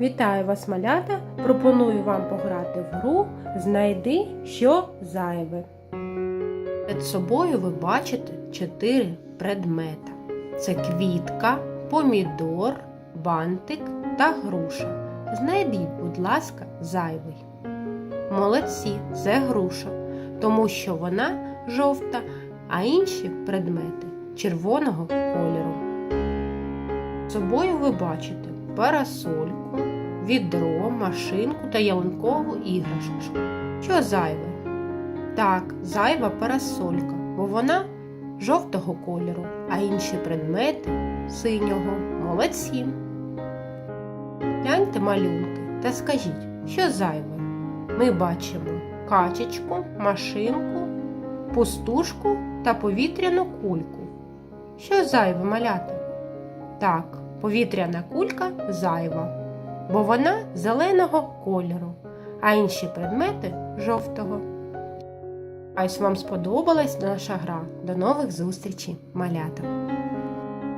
Вітаю вас, малята! Пропоную вам пограти в гру Знайди, що зайве. Перед собою ви бачите чотири предмета: це квітка, помідор, бантик та груша. Знайдіть, будь ласка, зайвий. Молодці, це груша, тому що вона жовта, а інші предмети червоного кольору. З собою ви бачите парасольку, відро, машинку та ялинкову іграшку. Що зайве? Так, зайва парасолька, бо вона жовтого кольору, а інші предмети синього. Молодці. Гляньте малюнки та скажіть, що зайве? Ми бачимо качечку, машинку, пустушку та повітряну кульку. Що зайве маляти? Так, повітряна кулька зайва, бо вона зеленого кольору, а інші предмети жовтого. Ось вам сподобалась наша гра. До нових зустрічей, малята!